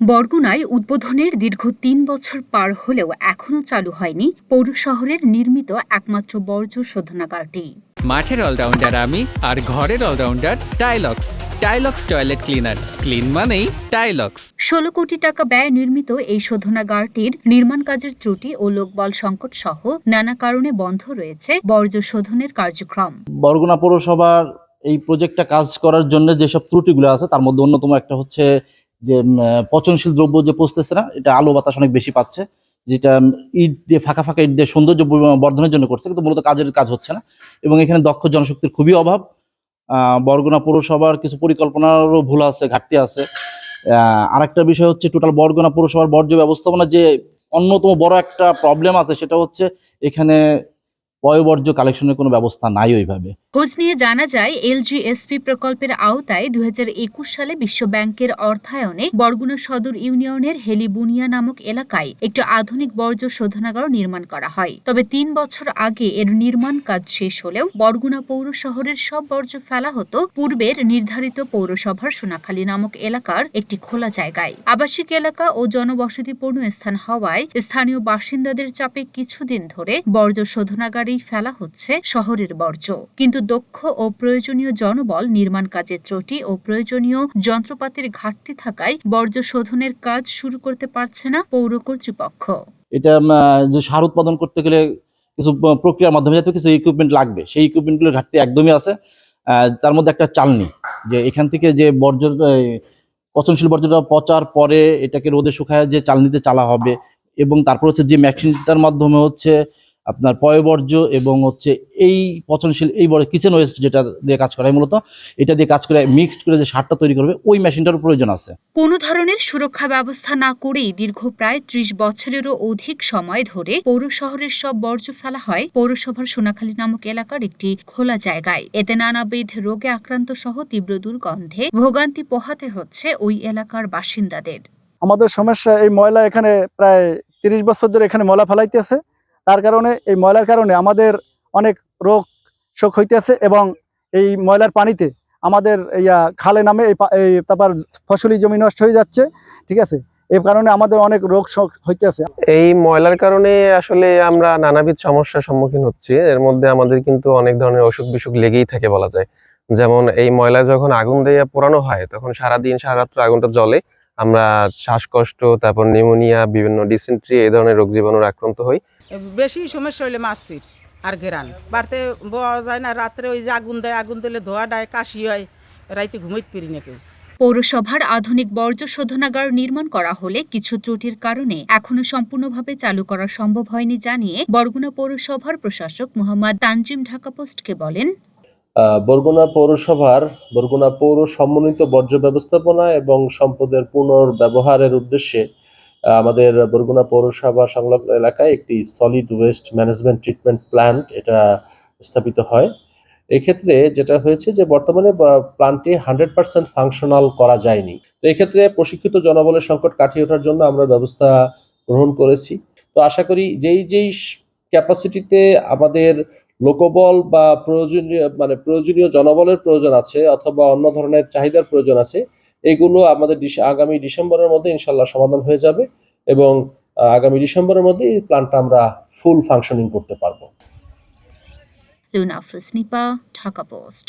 বরগুনায় উদ্বোধনের দীর্ঘ তিন বছর পার হলেও এখনও চালু হয়নি পৌর শহরের নির্মিত একমাত্র বর্জ্য শোধনাগারটি। মাঠের অলরাউন্ডার আমি আর ঘরের allrounder Tylox. Tylox toilet cleaner. Clean মানেই টাইলক্স। ষোলো কোটি টাকা ব্যয় নির্মিত এই শোধনাগারটির নির্মাণ কাজের ত্রুটি ও লোকবল সংকট সহ নানা কারণে বন্ধ রয়েছে বর্জ্য শোধনের কার্যক্রম। বরগুনা পৌরসভার এই প্রজেক্টটা কাজ করার জন্য যেসব ত্রুটিগুলো আছে তার মধ্যে অন্যতম একটা হচ্ছে যে পচনশীল দ্রব্য যে পচতেছে না, এটা আলো বাতাস অনেক বেশি পাচ্ছে, যেটা ইট দিয়ে, ফাঁকা ফাঁকা ইট দিয়ে সৌন্দর্য বর্ধনের জন্য করছে, কিন্তু মূলত কাজের কাজ হচ্ছে না। এবং এখানে দক্ষ জনশক্তির খুবই অভাব। বরগুনা পৌরসভার কিছু পরিকল্পনারও ভুল আছে, ঘাটতি আছে। আরেকটা বিষয় হচ্ছে টোটাল বরগুনা পৌরসভার বর্জ্য ব্যবস্থাপনা যে অন্যতম বড় একটা প্রবলেম আছে, সেটা হচ্ছে এখানে পয়বর্জ্য কালেকশনের কোনো ব্যবস্থা নাই ওইভাবে। খোঁজ নিয়ে জানা যায় এলজিএসপি প্রকল্পের আওতায় দু হাজার একুশ সালে বিশ্ব ব্যাংকের অর্থায়নে বরগুনা সদর ইউনিয়নের হেলিবুনিয়া নামক এলাকায় একটি আধুনিক বর্জ্য শোধনাগার নির্মাণ করা হয়। তবে তিন বছর আগে এর নির্মাণ কাজ শেষ হলেও বরগুনা পৌর শহরের সব বর্জ্য ফেলা হতো পূর্বের নির্ধারিত পৌরসভার সোনাখালী নামক এলাকার একটি খোলা জায়গায়। আবাসিক এলাকা ও জনবসতিপূর্ণ স্থান হওয়ায় স্থানীয় বাসিন্দাদের চাপে কিছুদিন ধরে বর্জ্য শোধনাগারেই ফেলা হচ্ছে শহরের বর্জ্য। কিন্তু দক্ষ ও প্রয়োজনীয় জনবল নির্মাণ কাজের ত্রুটি ও প্রয়োজনীয় যন্ত্রপাতির ঘাটতি থাকায় বর্জ্য শোধনের কাজ শুরু করতে পারছে না পৌর কর্তৃপক্ষ। এটা সার উৎপাদন করতে গেলে কিছু প্রক্রিয়ার মাধ্যমে যাতে কিছু ইকুইপমেন্ট লাগবে, সেই ইকুইপমেন্টগুলোর ঘাটতি একদমই আছে। তার মধ্যে একটা চালনি, যে এখান থেকে যে বর্জ্য পচনশীল বর্জ্যটা পচার পরে এটাকে রোদে শুকায় যে চালনিতে চালা হবে, এবং তারপর হচ্ছে যে মেশিনটার মাধ্যমে হচ্ছে আপনার পয়বর্জ্য এবং হচ্ছে এই পচনশীল এই বড় কিচেন ওয়েস্ট যেটা দিয়ে কাজ করা হয় মূলত এটা দিয়ে কাজ করে মিক্সড করে যে সারটা তৈরি করবে ওই মেশিনটারও প্রয়োজন আছে। কোনো ধরনের সুরক্ষা ব্যবস্থা না করেই দীর্ঘ প্রায় ত্রিশ বছরেরও অধিক সময় ধরে পৌর শহরের সব বর্জ্য ফেলা হয় পৌরসভার সোনাখালী নামক এলাকার একটি খোলা জায়গায়। এতে নানাবিধ রোগে আক্রান্ত সহ তীব্র দুর্গন্ধে ভোগান্তি পোহাতে হচ্ছে ওই এলাকার বাসিন্দাদের। আমাদের সমস্যা এই ময়লা এখানে প্রায় তিরিশ বছর ধরে এখানে ময়লা ফেলাইতেছে। তার কারণে এই ময়লার কারণে আমাদের অনেক রোগ শোক হইতেছে এবং এই ময়লার পানিতে আমাদের ইয়া খালে নামে এই তারপর ফসলি জমি নষ্ট হয়ে যাচ্ছে, ঠিক আছে? এর কারণে আমাদের অনেক রোগ শোক হইতেছে। এই ময়লার কারণে আসলে আমরা নানাবিধ সমস্যার সম্মুখীন হচ্ছি। এর মধ্যে আমাদের কিন্তু অনেক ধরনের অসুখ বিসুখ লেগেই থাকে বলা যায়। যেমন এই ময়লা যখন আগুন দিয়ে পোড়ানো হয়, তখন সারাদিন সারা রাত্র আগুনটা জ্বলে আমরা শ্বাসকষ্ট, তারপর নিউমোনিয়া, বিভিন্ন ডিসেন্ট্রি, এই ধরনের রোগ জীবাণুর আক্রান্ত হই। বেশি সমস্যা হইলে মাছির আর গেরান বাড়তে বওয়া যায় না রাত্রে ওই যে আগুন দেয় আগুন দিলে ধোয়া দেয় কাশি হয় রাইতে ঘুমাইতে পারি না কেউ। পৌরসভার আধুনিক বর্জ্য শোধনাগার নির্মাণ করা হলে কিছু ত্রুটির কারণে এখনও সম্পূর্ণভাবে চালু করা সম্ভব হয়নি জানিয়ে বরগুনা পৌরসভার প্রশাসক মোহাম্মদ তানজিম ঢাকা পোস্টকে বলেন আহ, বরগুনা পৌরসভার বরগুনা পৌর সমন্বিত বর্জ্য ব্যবস্থাপনা এবং সম্পদের পুনর্ব্যবহারের উদ্দেশ্যে আমাদের বরগুনা পৌরসভা সংলগ্ন এলাকায় একটি solid waste management treatment plant এটা স্থাপিত হয়। এক্ষেত্রে যেটা হয়েছে যে বর্তমানে প্ল্যান্টটি হান্ড্রেড পার্সেন্ট ফাংশনাল করা যায়নি। তো এক্ষেত্রে প্রশিক্ষিত জনবলের সংকট কাটিয়ে ওঠার জন্য আমরা ব্যবস্থা গ্রহণ করেছি। তো আশা করি যেই যেই ক্যাপাসিটিতে আমাদের লোকবল বা প্রয়োজনীয় মানে প্রয়োজনীয় জনবলের প্রয়োজন আছে অথবা অন্য ধরনের চাহিদার প্রয়োজন আছে এগুলো আমাদের আগামী ডিসেম্বরের মধ্যে ইনশাল্লাহ সমাধান হয়ে যাবে এবং আগামী ডিসেম্বরের মধ্যে এই প্ল্যানটা আমরা ফুল ফাংশনিং করতে পারব। ফ্রুসনিপা ঢাকা পোস্ট